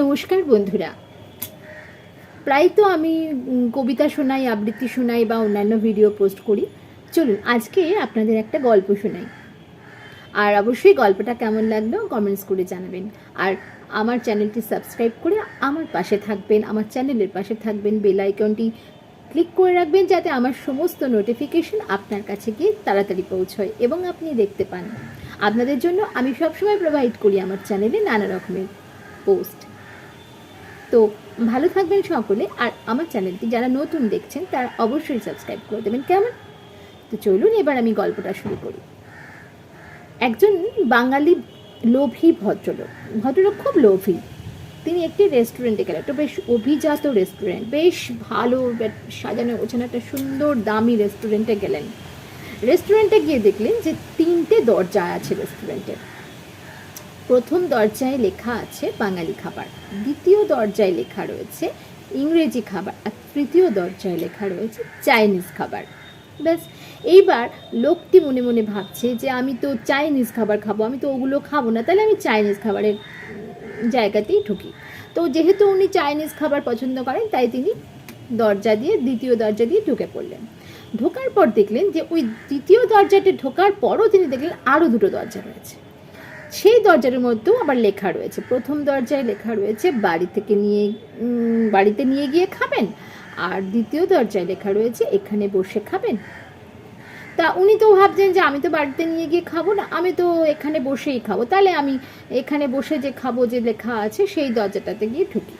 নমস্কার বন্ধুরা। প্রায় তো আমি কবিতা শোনাই, আবৃত্তি শোনাই বা অন্যান্য ভিডিও পোস্ট করি। চলুন, আজকে আপনাদের একটা গল্প শোনাই। আর অবশ্যই গল্পটা কেমন লাগল কমেন্টস করে জানাবেন। আর আমার চ্যানেলটি সাবস্ক্রাইব করে আমার পাশে থাকবেন, আমার চ্যানেলের পাশে থাকবেন বেল আইকনটি ক্লিক করে রাখবেন যাতে আমার সমস্ত নোটিফিকেশন আপনার কাছে গিয়ে তাড়াতাড়ি পৌঁছয় এবং আপনি দেখতে পান। আপনাদের জন্য আমি সবসময় প্রোভাইড করি আমার চ্যানেলে নানা রকমের পোস্ট তো ভালো থাকবেন সকলে, আর আমার চ্যানেলটি যারা নতুন দেখছেন, তারা অবশ্যই সাবস্ক্রাইব করে দেবেন, কেমন? তো চলুন, এবার আমি গল্পটা শুরু করি। একজন বাঙালি লোভী ভদ্রলোক ভদ্রলোক খুব লোভী। তিনি একটি রেস্টুরেন্টে গেলেন, একটা বেশ অভিজাত রেস্টুরেন্ট বেশ ভালো সাজানো গোছানো একটা সুন্দর, দামি রেস্টুরেন্টে গেলেন। রেস্টুরেন্টে গিয়ে দেখলেন যে তিনটে দরজা আছে রেস্টুরেন্টের প্রথম দরজায় লেখা আছে বাঙালি খাবার। দ্বিতীয় দরজায় লেখা রয়েছে ইংরেজি খাবার আর তৃতীয় দরজায় লেখা রয়েছে চাইনিজ খাবার। ব্যাস, এইবার লোকটি মনে মনে ভাবছে যে আমি তো চাইনিজ খাবার খাব, আমি তো ওগুলো খাব না, তাহলে আমি চাইনিজ খাবারের জায়গাতেই ঢুকি। তো যেহেতু উনি চাইনিজ খাবার পছন্দ করেন, তাই তিনি দরজা দিয়ে, দ্বিতীয় দরজা দিয়ে ঢুকে পড়লেন। ঢোকার পর দেখলেন যে ওই দ্বিতীয় দরজাটি ঢোকার পরও তিনি দেখলেন আরও দুটো দরজা রয়েছে। সেই দরজার মধ্যেও আবার লেখা রয়েছে। প্রথম দরজায় লেখা রয়েছে, বাড়ি থেকে নিয়ে বাড়িতে নিয়ে গিয়ে খাবেন। আর দ্বিতীয় দরজায় লেখা রয়েছে, এখানে বসে খাবেন। তা উনি তো ভাবছেন যে আমি তো বাড়িতে নিয়ে গিয়ে খাব না, আমি তো এখানে বসেই খাব। তাহলে আমি এখানে বসে যে খাব, যে লেখা আছে, সেই দরজাটাতে গিয়ে ঢুকি।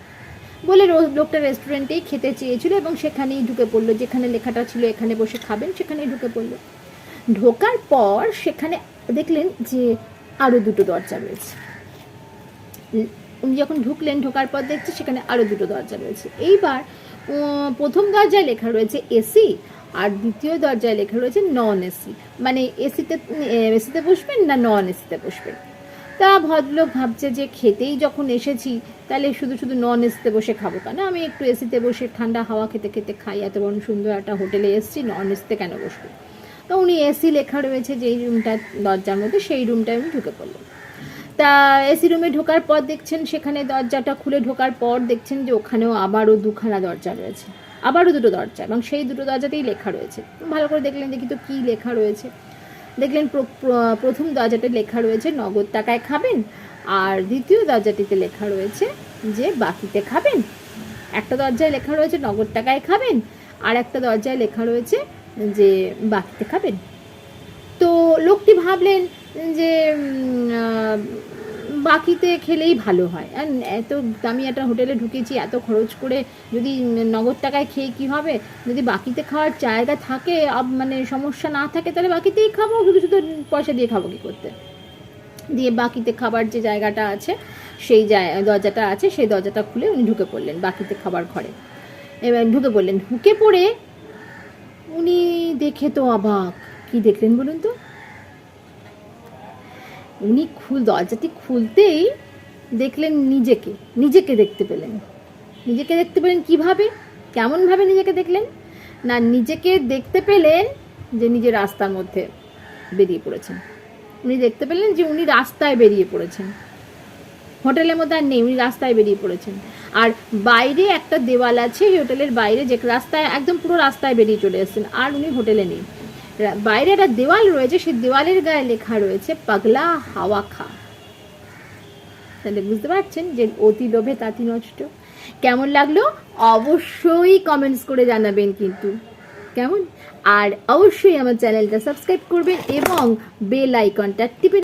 বলে লোকটা রেস্টুরেন্টেই খেতে চেয়েছিল এবং সেখানেই ঢুকে পড়ল। যেখানে লেখাটা ছিল, এখানে বসে খাবেন, সেখানেই ঢুকে পড়ল। ঢোকার পর সেখানে দেখলেন যে আরও দুটো দরজা রয়েছে। উনি যখন ঢুকলেন, ঢোকার পর দেখছে সেখানে আরও দুটো দরজা রয়েছে। এইবার প্রথম দরজায় লেখা রয়েছে এসি আর দ্বিতীয় দরজায় লেখা রয়েছে নন এসি। মানে এসিতে এসিতে বসবেন না নন এসিতে বসবেন? তা ভদ্রলোক ভাবছে যে খেতেই যখন এসেছি, তাহলে শুধু শুধু নন এসিতে বসে খাব কেন? আমি একটু এসিতে বসে ঠান্ডা হাওয়া খেতে খেতে খাই, এত বড় সুন্দর একটা হোটেলে এসেছি, নন এসিতে কেন বসবো? তো উনি এসি লেখা রয়েছে, যেই রুমটা দরজার মধ্যে, সেই রুমটায় উনি ঢুকে পড়লেন। তা এসি রুমে ঢোকার পর দেখছেন, সেখানে দরজাটা খুলে ঢোকার পর দেখছেন যে ওখানেও আবারও দুখানা দরজা রয়েছে। আবারও দুটো দরজা, এবং সেই দুটো দরজাতেই লেখা রয়েছে। ভালো করে দেখলেন, দেখি তো কী লেখা রয়েছে। দেখলেন প্র- প্র- প্রথম দরজাতে লেখা রয়েছে, নগদ টাকায় খাবেন, আর দ্বিতীয় দরজাটিতে লেখা রয়েছে যে বাকিতে খাবেন। একটা দরজায় লেখা রয়েছে, নগদ টাকায় খাবেন, আর একটা দরজায় লেখা রয়েছে যে বাকিতে খাবেন। তো লোকটি ভাবলেন যে বাকিতে খেলেই ভালো হয়। এত দামি একটা হোটেলে ঢুকেছি, এত খরচ করে যদি নগদ টাকায় খেয়ে কি হবে? যদি বাকিতে খাওয়ার জায়গা থাকে মানে সমস্যা না থাকে, তাহলে বাকিতেই খাব, শুধু শুধু পয়সা দিয়ে খাব কি করতে? দিয়ে বাকিতে খাবার যে জায়গাটা আছে, সেই দরজাটা আছে, সেই দরজাটা খুলে উনি ঢুকে পড়লেন বাকিতে খাবার ঘরে। এবার ঢুকে পড়লেন। ঢুকে পড়ে উনি দেখে তো অবাক। কি দেখলেন বলুন তো? উনি খুল, দরজাটি খুলতেই দেখলেন নিজেকে নিজেকে দেখতে পেলেন। নিজেকে দেখতে পেলেন কীভাবে? কেমনভাবে নিজেকে দেখলেন? না, নিজেকে দেখতে পেলেন যে নিজের রাস্তার মধ্যে বেরিয়ে পড়েছেন। উনি দেখতে পেলেন যে উনি রাস্তায় বেরিয়ে পড়েছেন। হোটেলের মধ্যে আর নেই, উনি রাস্তায় বেরিয়ে পড়েছেন। আর বাইরে একটা দেওয়াল আছে হোটেলের বাইরে যে রাস্তায়, একদম পুরো রাস্তায় বেরিয়ে চলে এসেছেন। আর উনি হোটেলে নেই। বাইরে একটা দেওয়াল রয়েছে, সেই দেওয়ালের গায়ে লেখা রয়েছে, পাগলা হাওয়া খা। তাহলে বুঝতে পারছেন যে অতি লোভে তাঁতি নষ্ট। কেমন লাগল? অবশ্যই কমেন্টস করে জানাবেন কিন্তু। কেমন? আর অবশ্যই আমার চ্যানেলটা সাবস্ক্রাইব করবেন এবং বেল আইকনটা টিপে